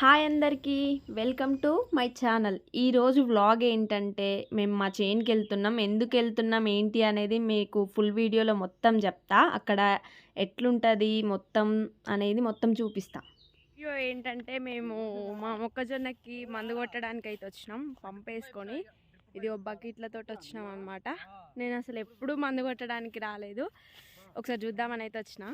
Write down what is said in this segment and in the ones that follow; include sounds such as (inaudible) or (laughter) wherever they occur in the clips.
Hi అందరికీ welcome to my channel. ఈరోజు vlog ఏంటంటే మేము మా చేన్కి వెళ్తున్నాం. ఎందుకు వెళ్తున్నాం ఏంటి అనేది మీకు ఫుల్ వీడియోలో మొత్తం చెప్తా. అక్కడ ఎట్లుంటుంది మొత్తం అనేది మొత్తం చూపిస్తా. వీడియో ఏంటంటే మేము మా మొక్కజొన్నకి మందు కొట్టడానికి అయితే వచ్చినాం పంప్ వేసుకొని ఇది ఒక బకెట్లతో వచ్చినాం అనమాట నేను అసలు ఎప్పుడూ మందు కొట్టడానికి రాలేదు. ఒకసారి చూద్దామని అయితే వచ్చిన.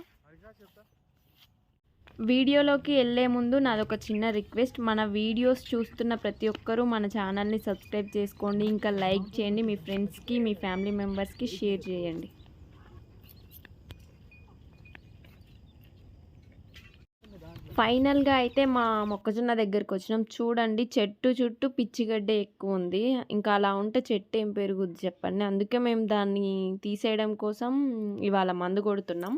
వీడియోలోకి వెళ్ళే ముందు నాదొక చిన్న రిక్వెస్ట్. మన వీడియోస్ చూస్తున్న ప్రతి ఒక్కరూ మన ఛానల్ని సబ్స్క్రైబ్ చేసుకోండి. ఇంకా లైక్ చేయండి. మీ ఫ్రెండ్స్కి మీ ఫ్యామిలీ మెంబర్స్కి షేర్ చేయండి. ఫైనల్గా అయితే మా మొక్కజొన్న దగ్గరికి వచ్చినాం. చూడండి చెట్టు చుట్టూ పిచ్చిగడ్డ ఎక్కువ ఉంది. ఇంకా అలా ఉంటే చెట్టు ఏం పెరుగుద్ది చెప్పండి. అందుకే మేము దాన్ని తీసేయడం కోసం ఇవాళ మందు కొడుతున్నాం.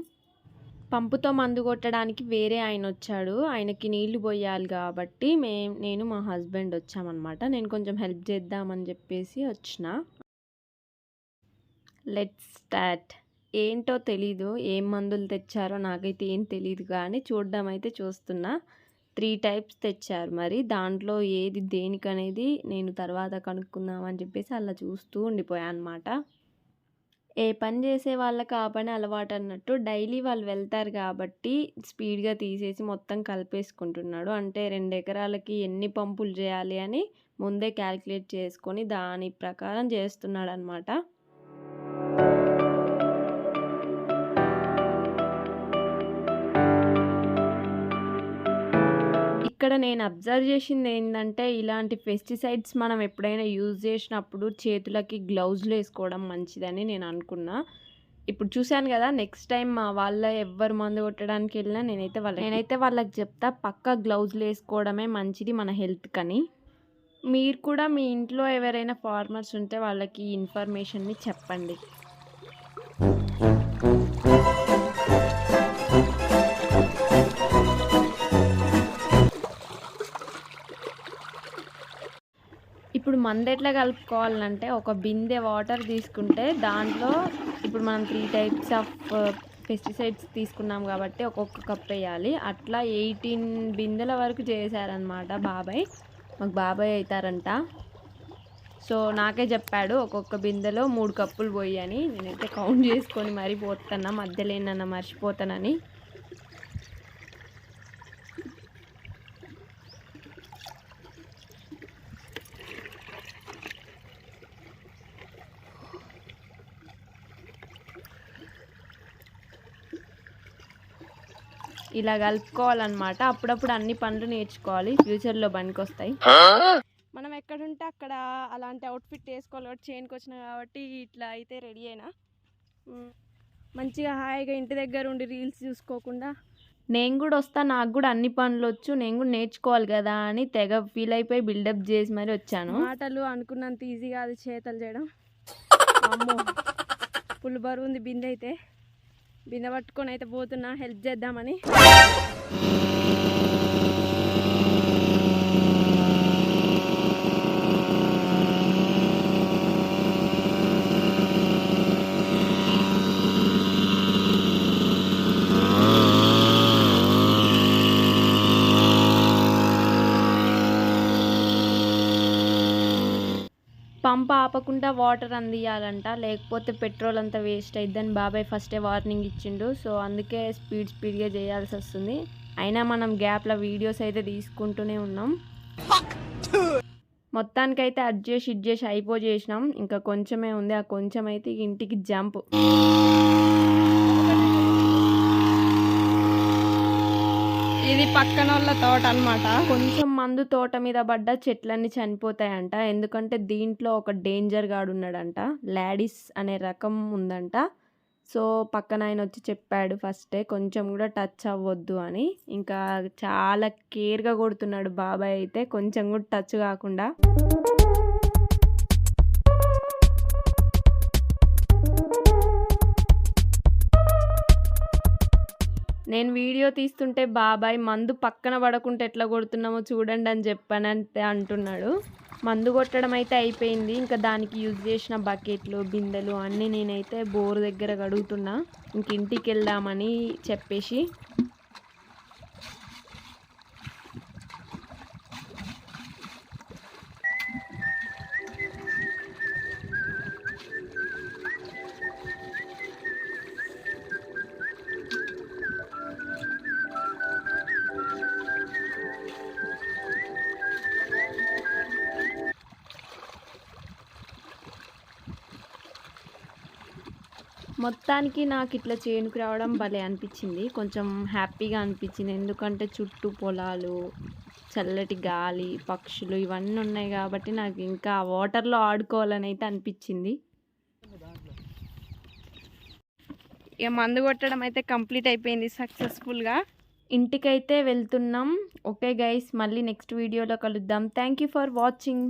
పంపుతో మందు కొట్టడానికి వేరే ఆయన వచ్చాడు ఆయనకి నీళ్ళు పోయాలి కాబట్టి మే నేను మా హస్బెండ్ వచ్చామన్నమాట. నేను కొంచెం హెల్ప్ చేద్దామని చెప్పేసి వచ్చిన. Let's start. ఏంటో తెలీదు. ఏం మందులు తెచ్చారో నాకైతే ఏం తెలియదు కానీ చూడడం అయితే చూస్తున్నా. త్రీ టైప్స్ తెచ్చారు మరి. దాంట్లో ఏది దేనికనేది నేను తర్వాత కనుక్కుందామని చెప్పేసి అలా చూస్తూ ఉండిపోయాను అనమాట ఏ పని చేసే వాళ్ళకి ఆ పని అలవాటు అన్నట్టు డైలీ వాళ్ళు వెళ్తారు కాబట్టి స్పీడ్గా తీసేసి మొత్తం కలిపేసుకుంటున్నాడు. అంటే రెండు ఎకరాలకి ఎన్ని పంపులు చేయాలి అని ముందే క్యాలిక్యులేట్ చేసుకొని దాని ప్రకారం చేస్తున్నాడు అనమాట ఇక్కడ నేను అబ్జర్వ్ చేసింది ఏంటంటే ఇలాంటి పెస్టిసైడ్స్ మనం ఎప్పుడైనా యూజ్ చేసినప్పుడు చేతులకి గ్లౌజ్లు వేసుకోవడం మంచిదని నేను అనుకున్నా. ఇప్పుడు చూశాను కదా నెక్స్ట్ టైం మా వాళ్ళ ఎవ్వరు మందు కొట్టడానికి వెళ్ళినా నేనైతే వాళ్ళ నేనైతే వాళ్ళకి చెప్తా పక్క గ్లౌజ్లు వేసుకోవడమే మంచిది మన హెల్త్ కని. మీరు కూడా మీ ఇంట్లో ఎవరైనా ఫార్మర్స్ ఉంటే వాళ్ళకి ఇన్ఫర్మేషన్ని చెప్పండి. మందెట్లా మందు ఎట్లా కలుపుకోవాలంటే ఒక బిందె వాటర్ తీసుకుంటే దాంట్లో ఇప్పుడు మనం త్రీ టైప్స్ ఆఫ్ పెస్టిసైడ్స్ తీసుకున్నాం కాబట్టి ఒక్కొక్క కప్ వేయాలి. అట్లా ఎయిటీన్ బిందెల వరకు చేశారనమాట బాబాయ్. మాకు బాబాయ్ అవుతారంట. సో నాకే చెప్పాడు ఒక్కొక్క బిందెలో మూడు కప్పులు పోయి అని. నేనైతే కౌంట్ చేసుకొని మరీ పోతున్నా మధ్యలో ఏమన్నా మర్చిపోతానని. ఇలా కలుపుకోవాలన్నమాట. అప్పుడప్పుడు అన్ని పనులు నేర్చుకోవాలి. ఫ్యూచర్లో వస్తాయి. మనం ఎక్కడుంటే అక్కడ అలాంటి అవుట్ఫిట్ వేసుకోవాలి. కాబట్టి చేనుకి వచ్చిన కాబట్టి ఇట్లా అయితే రెడీ అయినా. మంచిగా హాయిగా ఇంటి దగ్గర ఉండి రీల్స్ చూసుకోకుండా. నేను కూడా వస్తా. నాకు కూడా అన్ని పనులు వచ్చు. నేను కూడా నేర్చుకోవాలి కదా అని తెగ ఫీల్ అయిపోయి బిల్డప్ చేసి మరి వచ్చాను. మాటలు అనుకున్నంత ఈజీగా అది చేతలు చేయడం. (laughs) అమ్మో! ఫుల్ బరువు ఉంది బిందె అయితే. బిందె పట్టుకొని అయితే పోతున్నా హెల్ప్ చేద్దామని. పంప్ ఆపకుండా వాటర్ అందియాలంట. లేకపోతే పెట్రోల్ అంతా వేస్ట్ అయిద్దని బాబాయ్ ఫస్టే వార్నింగ్ ఇచ్చిండు. సో అందుకే స్పీడ్ స్పీడ్గా చేయాల్సి వస్తుంది. అయినా మనం గ్యాప్లో వీడియోస్ అయితే తీసుకుంటూనే ఉన్నాం. మొత్తానికైతే అడ్జస్ట్ చేసి చేసి అయిపో చేసినాం. ఇంకా కొంచెమే ఉంది. ఆ కొంచెం అయితే ఇంటికి జంప్. ఇది పక్కన వాళ్ళ తోట అనమాట కొంచెం మందు తోట మీద పడ్డ చెట్లన్నీ చనిపోతాయంట. ఎందుకంటే దీంట్లో ఒక డేంజర్ గాడు ఉన్నాడంట. లాడీస్ అనే రకం ఉందంట. సో పక్కన ఆయన వచ్చి చెప్పాడు ఫస్టే కొంచెం కూడా టచ్ అవ్వద్దు అని. ఇంకా చాలా కేర్గా కొడుతున్నాడు బాబాయ్ అయితే కొంచెం కూడా టచ్ కాకుండా. నేను వీడియో తీస్తుంటే బాబాయ్ మందు పక్కన పడకుండా ఎట్లా కొడుతున్నామో చూడండి అని చెప్పానంటే అంటున్నాడు. మందు కొట్టడం అయితే అయిపోయింది. ఇంకా దానికి యూజ్ చేసిన బకెట్లు బిందెలు అన్నీ నేనైతే బోర్ దగ్గర కడుగుతున్నా ఇంక ఇంటికి వెళ్దామని చెప్పేసి మొత్తానికి నాకు ఇట్లా చేనుకు రావడం భలే అనిపించింది. కొంచెం హ్యాపీగా అనిపించింది. ఎందుకంటే చుట్టూ పొలాలు చల్లటి గాలి పక్షులు ఇవన్నీ ఉన్నాయి కాబట్టి నాకు ఇంకా వాటర్లో ఆడుకోవాలని అయితే అనిపించింది. ఇక మందు కొట్టడం అయితే కంప్లీట్ అయిపోయింది సక్సెస్ఫుల్గా. ఇంటికైతే వెళ్తున్నాం. ఓకే గైస్ మళ్ళీ నెక్స్ట్ వీడియోలో కలుద్దాం. Thank you for watching.